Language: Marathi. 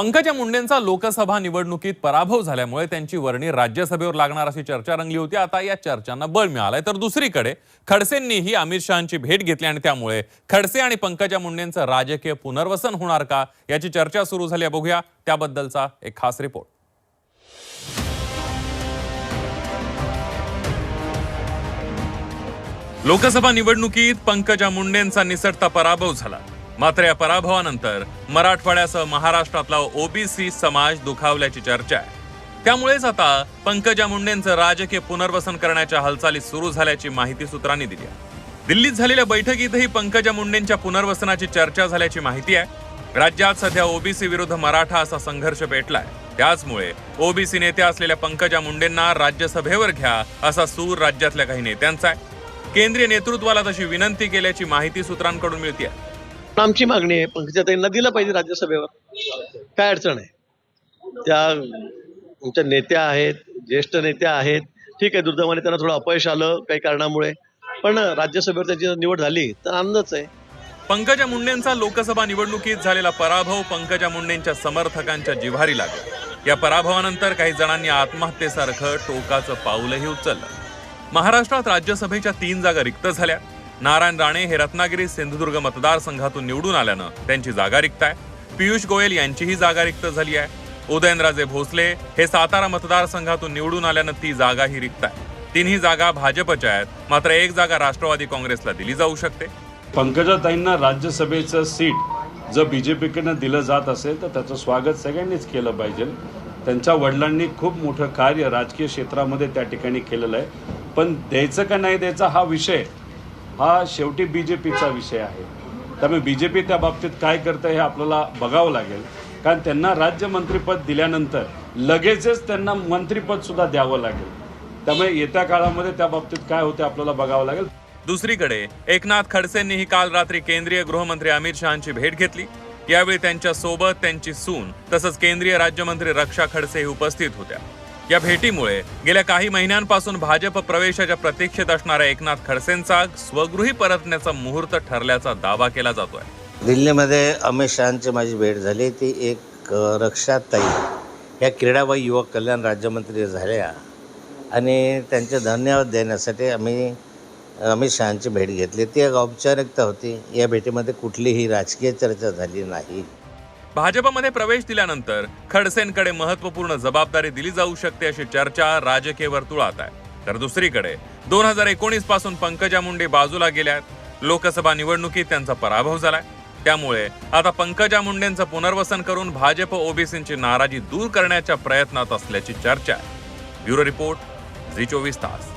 पंकजा मुंडेंचा लोकसभा निवडणुकीत पराभव झाल्यामुळे त्यांची वर्णी राज्यसभेवर लागणार अशी चर्चा रंगली होती. आता या चर्चांना बळ मिळालंय. तर दुसरीकडे खडसेंनीही अमित शहाची भेट घेतली आणि त्यामुळे खडसे आणि पंकजा मुंडेंचं राजकीय पुनर्वसन होणार का याची चर्चा सुरू झाली आहे. बघूया त्याबद्दलचा एक खास रिपोर्ट. लोकसभा निवडणुकीत पंकजा मुंडेंचा निसटता पराभव झाला. मात्र या पराभवानंतर मराठवाड्यासह महाराष्ट्रातला ओबीसी समाज दुखावल्याची चर्चा आहे. त्यामुळेच आता पंकजा मुंडेंचं राजकीय पुनर्वसन करण्याच्या हालचाली सुरू झाल्याची माहिती सूत्रांनी दिली आहे. दिल्लीत झालेल्या बैठकीतही पंकजा मुंडेंच्या पुनर्वसनाची चर्चा झाल्याची माहिती आहे. राज्यात सध्या ओबीसी विरुद्ध मराठा असा संघर्ष पेटलाय. त्याचमुळे ओबीसी नेत्या असलेल्या पंकजा मुंडेंना राज्यसभेवर घ्या असा सूर राज्यातल्या काही नेत्यांचा आहे. केंद्रीय नेतृत्वाला तशी विनंती केल्याची माहिती सूत्रांकडून मिळते आमची मागणी आहे पंकजाताईंना दिलं पाहिजे राज्यसभेवर. काय अडचण आहे? त्या आमच्या नेत्या आहेत ज्येष्ठ नेत्या आहेत. ठीक आहे दुर्दैवाने त्यांना थोडं अपयश आलं काही कारणामुळे. पण राज्यसभेवर त्यांची जर निवड झाली तर आनंदच आहे. पंकजा मुंडेंचा लोकसभा निवडणुकीत झालेला पराभव पंकजा मुंडेंच्या समर्थकांच्या जिव्हारी लागला. या पराभवानंतर काही जणांनी आत्महत्येसारखं टोकाचं पाऊलही उचललं. महाराष्ट्रात राज्यसभेच्या तीन जागा रिक्त झाल्या. नारायण राणे हे रत्नागिरी सिंधुदुर्ग मतदारसंघातून निवडून आल्यानं त्यांची जागा रिक्त आहे पियुष गोयल यांचीही जागा रिक्त झाली आहे. उदयनराजे भोसले हे सातारा मतदारसंघातून निवडून आल्यानं ती जागाही रिक्त आहे तिन्ही जागा भाजपच्या आहेत. मात्र एक जागा राष्ट्रवादी काँग्रेसला दिली जाऊ शकते. पंकजाताईंना राज्यसभेचं सीट जर बी जे पीकडनं दिलं जात असेल तर त्याचं स्वागत सगळ्यांनीच केलं पाहिजे. त्यांच्या वडिलांनी खूप मोठं कार्य राजकीय क्षेत्रामध्ये त्या ठिकाणी केलेलं आहे. पण द्यायचं का नाही द्यायचा हा विषय हा शेवटी बी जे पीचा विषय आहे. त्यामुळे बी जे पी त्या बाबतीत काय करतं हे आपल्याला बघावं लागेल. कारण त्यांना राज्यमंत्रीपद दिल्यानंतर लगेचच त्यांना मंत्रीपदसुद्धा द्यावं लागेल. त्यामुळे येत्या काळामध्ये त्या बाबतीत काय होते आपल्याला बघावं लागेल. दुसरीकडे एकनाथ खडसेंनीही काल रात्री केंद्रीय गृहमंत्री अमित शहाची भेट घेतली. यावेळी त्यांच्यासोबत त्यांची सून तसंच केंद्रीय राज्यमंत्री रक्षा खडसेही उपस्थित होत्या. या भेटीमुळे गेल्या काही महिन्यांपासून भाजप प्रवेशाच्या प्रतीक्षेत असणाऱ्या एकनाथ खडसेंचा स्वगृही परतण्याचा मुहूर्त ठरल्याचा दावा केला जातोय. दिल्लीमध्ये अमित शहांची माझी भेट झाली. ती एक रक्षाताई या क्रीडा व युवक कल्याण राज्यमंत्री झाल्या आणि त्यांचे धन्यवाद देण्यासाठी आम्ही अमित शहांची भेट घेतली. ती एक औपचारिकता होती. या भेटीमध्ये कुठलीही राजकीय चर्चा झाली नाही. भाजपमध्ये प्रवेश दिल्यानंतर खडसेंकडे महत्त्वपूर्ण जबाबदारी दिली जाऊ शकते अशी चर्चा राजकीय वर्तुळात आहे. तर दुसरीकडे दोन हजार एकोणीसपासून पंकजा मुंडे बाजूला गेल्यात. लोकसभा निवडणुकीत त्यांचा पराभव झालाय. त्यामुळे आता पंकजा मुंडेंचं पुनर्वसन करून भाजप ओबीसींची नाराजी दूर करण्याच्या प्रयत्नात असल्याची चर्चा आहे. ब्युरो रिपोर्ट झी चोवीस तास.